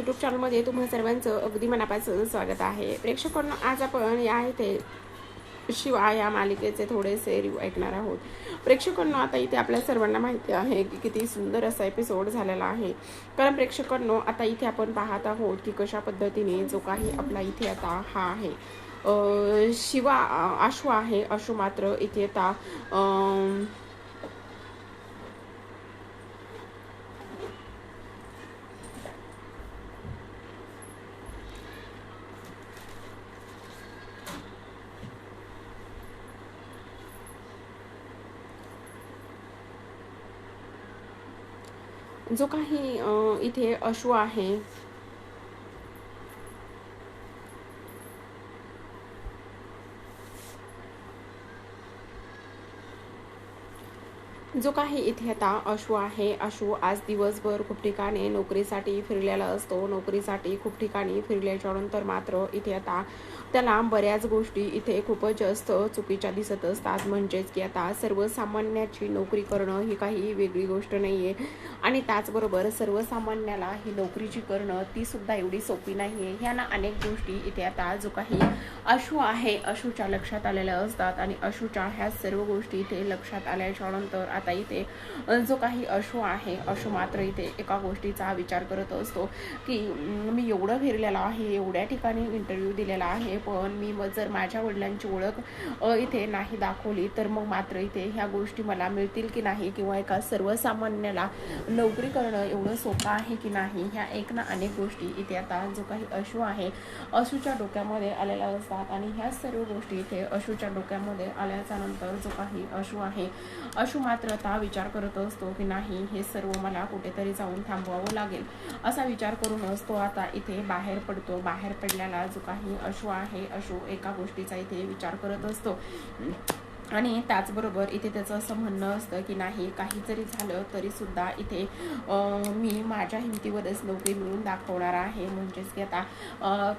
YouTube चॅनलमध्ये तुम्हा सर्वांचं अगदी मनापासून स्वागत आहे. प्रेक्षकांना आज आपण या इथे शिवा या मालिकेचे थोडेसे रिव्ह्यू ऐकणार आहोत. प्रेक्षकांना आता इथे आपल्या सर्वांना माहिती आहे की किती सुंदर असा एपिसोड झालेला आहे. कारण प्रेक्षकांनो आता इथे आपण पाहत आहोत की कशा पद्धतीने जो काही आपला इथे आता हा आहे. शिवा अं, आशू आहे. आशू मात्र इथे आता जो काही इथे अश्व आहे जो काही इथे आता अशू आहे अशू आज दिवसभर खूप ठिकाणी नोकरीसाठी फिरलेला असतो. नोकरीसाठी खूप ठिकाणी फिरल्याच्या नंतर मात्र इथे आता त्याला बऱ्याच गोष्टी इथे खूपच जास्त चुकीच्या दिसत असतात. म्हणजेच की आता सर्वसामान्याची नोकरी करणं ही काही वेगळी गोष्ट नाही आहे आणि त्याचबरोबर सर्वसामान्याला ही नोकरीची करणं ती सुद्धा एवढी सोपी नाही आहे ह्याना अनेक गोष्टी इथे आता जो काही अशू आहे अशूच्या लक्षात आलेल्या असतात. आणि अशूच्या ह्या सर्व गोष्टी इथे लक्षात आल्याच्यानंतर आता इथे येते. जो काही अशू आहे अशू मात्र इथे एका गोष्टीचा विचार करत असतो की मी एवढं फिरलेलो आहे एवढ्या ठिकाणी इंटरव्ह्यू दिलेला आहे पण मी मग जर माझ्या वडिलांची ओळख इथे नाही दाखवली तर मग मात्र इथे ह्या गोष्टी मला मिळतील की नाही? किंवा एका सर्वसामान्याला नोकरी करणं एवढं सोपं आहे की नाही? ह्या एक ना अनेक गोष्टी इथे आता जो काही अशू आहे अशूच्या डोक्यामध्ये आलेल्या असतात. आणि ह्या सर्व गोष्टी इथे अशूच्या डोक्यामध्ये आल्याच्यानंतर जो काही अशू आहे अशू मात्र आता विचार करत असतो की नाही हे सर्व मला कुठेतरी जाऊन थांबवावं लागेल. असा विचार करूनच तो आता इथे बाहेर पडतो. बाहेर पडल्याला जो काही अश्व आहे अश्व एका गोष्टीचा इथे विचार करत असतो. आणि त्याचबरोबर इथे त्याचं असं म्हणणं असतं की नाही काही जरी झालं तरीसुद्धा इथे मी माझ्या हिमतीवरच नोकरी मिळून दाखवणार आहे. म्हणजेच की आता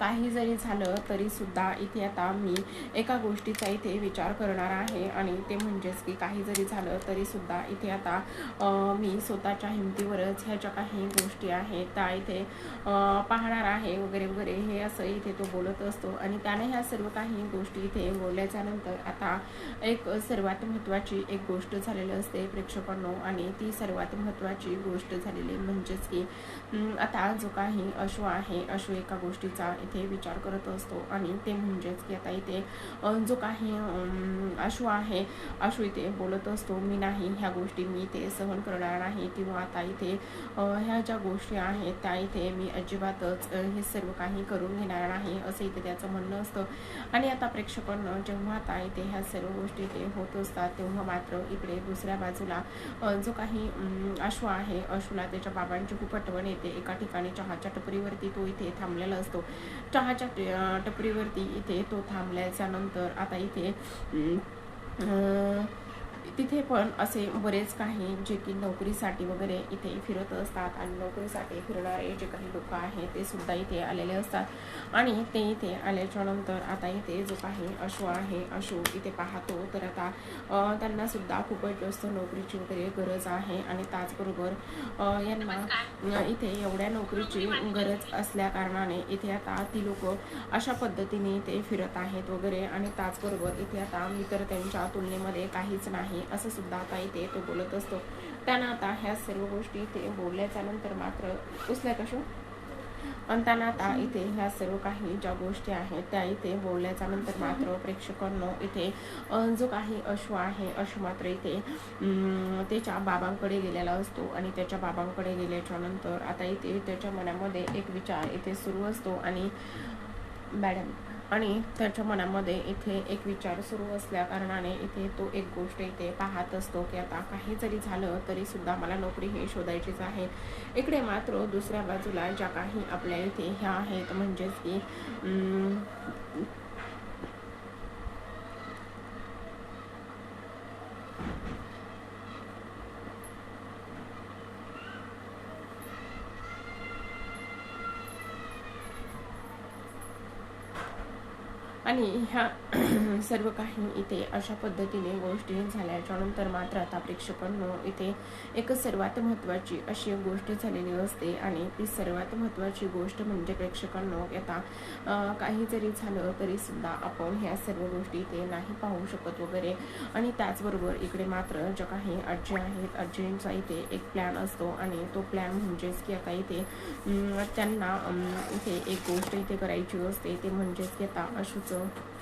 काही जरी झालं तरीसुद्धा इथे आता मी एका गोष्टीचा इथे विचार करणार आहे. आणि ते म्हणजेच की काही जरी झालं तरीसुद्धा इथे आता मी स्वतःच्या हिमतीवरच ह्या ज्या काही गोष्टी आहेत त्या इथे पाहणार आहे वगैरे वगैरे हे असं इथे तो बोलत असतो. आणि त्याने ह्या सर्व काही गोष्टी इथे बोलल्याच्यानंतर आता एक सर्वात महत्त्वाची एक गोष्ट झालेली असते प्रेक्षकांनो आणि ती सर्वात महत्त्वाची गोष्ट झालेली म्हणजेच की आता जो काही अशू आहे अशू एका गोष्टीचा इथे विचार करत असतो. आणि ते म्हणजेच की आता इथे जो काही अश्व अशू आहे अशू इथे बोलत असतो मी नाही ह्या गोष्टी मी इथे सहन करणार नाही. किंवा आता इथे ह्या ज्या गोष्टी आहेत त्या इथे मी अजिबातच हे सर्व काही करून घेणार नाही असं इथे त्याचं म्हणणं असतं. आणि आता प्रेक्षकांना जेव्हा आता इथे ह्या सर्व गोष्टी इथे होत असतात तेव्हा मात्र इकडे दुसऱ्या बाजूला जो काही अश्व आहे अश्वला त्याच्या बाबांची खूप आठवण येते. एका ठिकाणी चहाच्या टपरीवरती तो इथे थांबलेला असतो. चहाच्या टपरीवरती इथे तो थांबल्याच्या नंतर आता इथे तिथे पण असे बरेच काही जे की नोकरीसाठी वगैरे इथे फिरत असतात आणि नोकरीसाठी फिरणारे जे काही लोक आहेत ते सुद्धा इथे आलेले असतात. आणि ते इथे आल्याच्यानंतर आता इथे जो काही अशो आहे अशू इथे पाहतो. तर आता त्यांना सुद्धा खूपच जास्त नोकरीची वगैरे गरज आहे. आणि त्याचबरोबर यांना इथे एवढ्या नोकरीची गरज असल्या कारणाने इथे आता ती लोक अशा पद्धतीने इथे फिरत आहेत वगैरे. आणि त्याचबरोबर इथे आता मी तर त्यांच्या तुलनेमध्ये काहीच नाही असं सुद्धा आता इथे तो बोलत असतो. त्यांना आता ह्या सर्व गोष्टी इथे बोलल्याच्या नंतर मात्र उचल्या कशो? आणि त्यांना आता इथे ह्या सर्व काही ज्या गोष्टी आहेत त्या इथे बोलल्याच्या नंतर मात्र प्रेक्षकांनो इथे जो काही अश्व आहे अश्व मात्र इथे त्याच्या बाबांकडे गेलेला असतो आणि त्याच्या बाबांकडे गेल्याच्यानंतर आता इथे त्याच्या मनामध्ये एक विचार इथे सुरू असतो आणि मॅडम आणि त्याच्या मनामध्ये इथे एक विचार सुरू असल्या कारणाने इथे तो एक गोष्ट इथे पाहत असतो की आता काही जरी झालं तरी सुद्धा मला नोकरी हे शोधायचीच आहे. इकडे मात्र दुसऱ्या बाजूला ज्या काही आपल्या इथे ह्या आहेत म्हणजेच की आणि ह्या सर्व काही इथे अशा पद्धतीने गोष्टी झाल्याच्यानंतर मात्र आता प्रेक्षकांनो इथे एक सर्वात महत्त्वाची अशी एक गोष्ट झालेली असते आणि ती सर्वात महत्त्वाची गोष्ट म्हणजे प्रेक्षकांनो आता काही जरी झालं तरीसुद्धा आपण ह्या सर्व गोष्टी इथे नाही पाहू शकत वगैरे. आणि त्याचबरोबर इकडे मात्र ज्या काही आजी आहेत आजींचा इथे एक प्लॅन असतो आणि तो प्लॅन म्हणजेच की आता इथे त्यांना इथे एक गोष्ट इथे करायची असते ते म्हणजेच की आता अशुचं Tchau.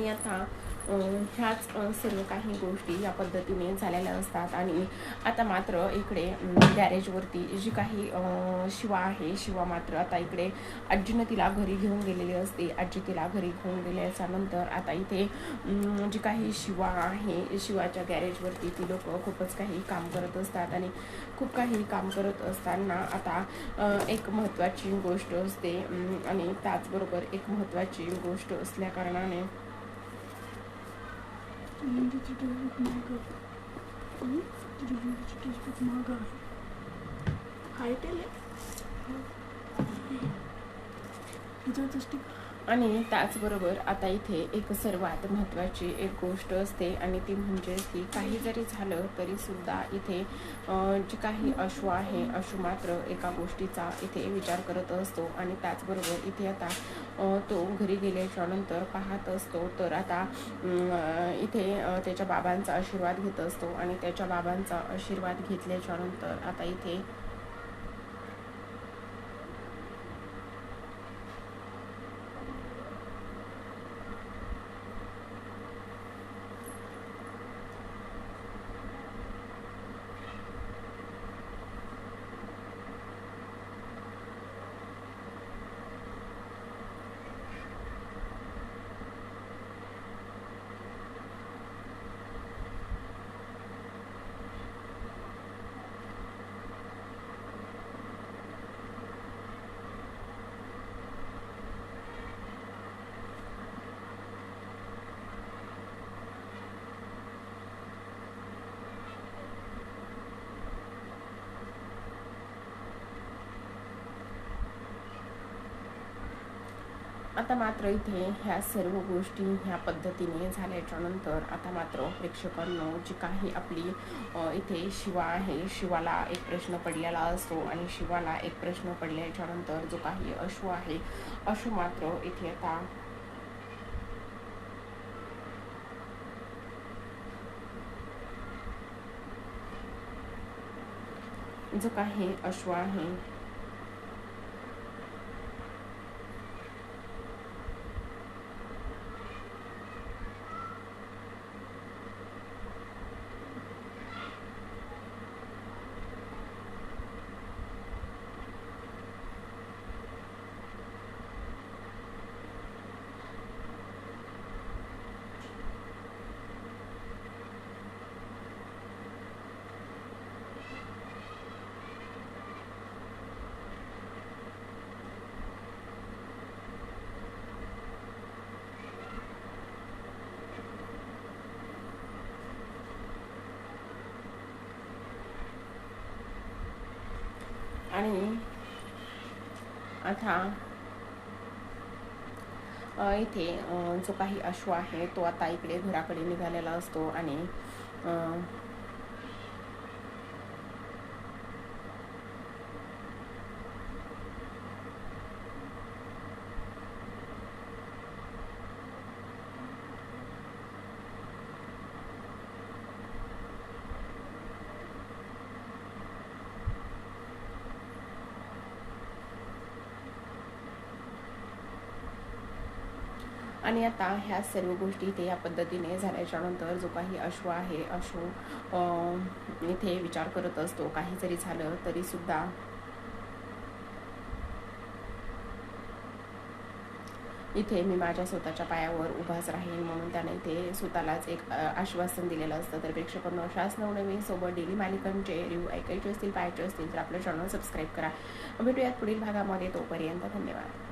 आणि आता ह्याच सर्व काही गोष्टी या पद्धतीने झालेल्या असतात. आणि आता मात्र इकडे गॅरेजवरती जी काही शिवा आहे शिवा मात्र आता इकडे आजीनं तिला घरी घेऊन गेलेली असते. आजी तिला घरी घेऊन गेल्याच्यानंतर आता इथे जी काही शिवा आहे शिवाच्या गॅरेजवरती ती लोक खूपच काही काम करत असतात. आणि खूप काही काम करत असताना आता एक महत्त्वाची गोष्ट असते. आणि त्याचबरोबर एक महत्त्वाची गोष्ट असल्या कारणाने मेहंदीची टेस्ट खूप महाग आहे हं? तुझी मेहंदीची टेस्ट खूप आणि त्याचबरोबर आता इथे एक सर्वात महत्त्वाची एक गोष्ट असते आणि ती म्हणजे की काही जरी झालं तरीसुद्धा इथे जे काही अश्व आहे अश्व मात्र एका गोष्टीचा इथे विचार करत असतो आणि त्याचबरोबर इथे आता तो घरी गेल्याच्यानंतर पाहत असतो. तर आता इथे त्याच्या बाबांचा आशीर्वाद घेत असतो आणि त्याच्या बाबांचा आशीर्वाद घेतल्याच्या नंतर आता इथे आता मात्र इथे ह्या सर्व गोष्टी ह्या पद्धतीने झाल्याच्यानंतर आता मात्र प्रेक्षकांनो जी काही आपली इथे शिवा आहे शिवाला एक प्रश्न पडलेला असतो आणि शिवाला एक प्रश्न पडल्याच्यानंतर जो काही अश्व आहे अश्व मात्र इथे आता जो काही अश्व आहे आणि आता इथे जो काही अश्व आहे तो आता इकडे घराकडे निघालेला असतो आणि आणि आता ह्या सर्व गोष्टी इथे या पद्धतीने झाल्याच्यानंतर जो काही अश्व आहे अश्व इथे विचार करत असतो काही जरी झालं तरी सुद्धा. इथे मी माझ्या स्वतःच्या पायावर उभाच राहीन म्हणून त्याने इथे स्वतःलाच एक आश्वासन दिलेलं असतं. तर प्रेक्षकांना अशाच नवनवीन सोबत डेली मालिकांचे रिव्ह्यू ऐकायचे असतील पाहायचे असतील तर आपलं चॅनल सबस्क्राईब करा. भेटूयात पुढील भागामध्ये. तोपर्यंत धन्यवाद.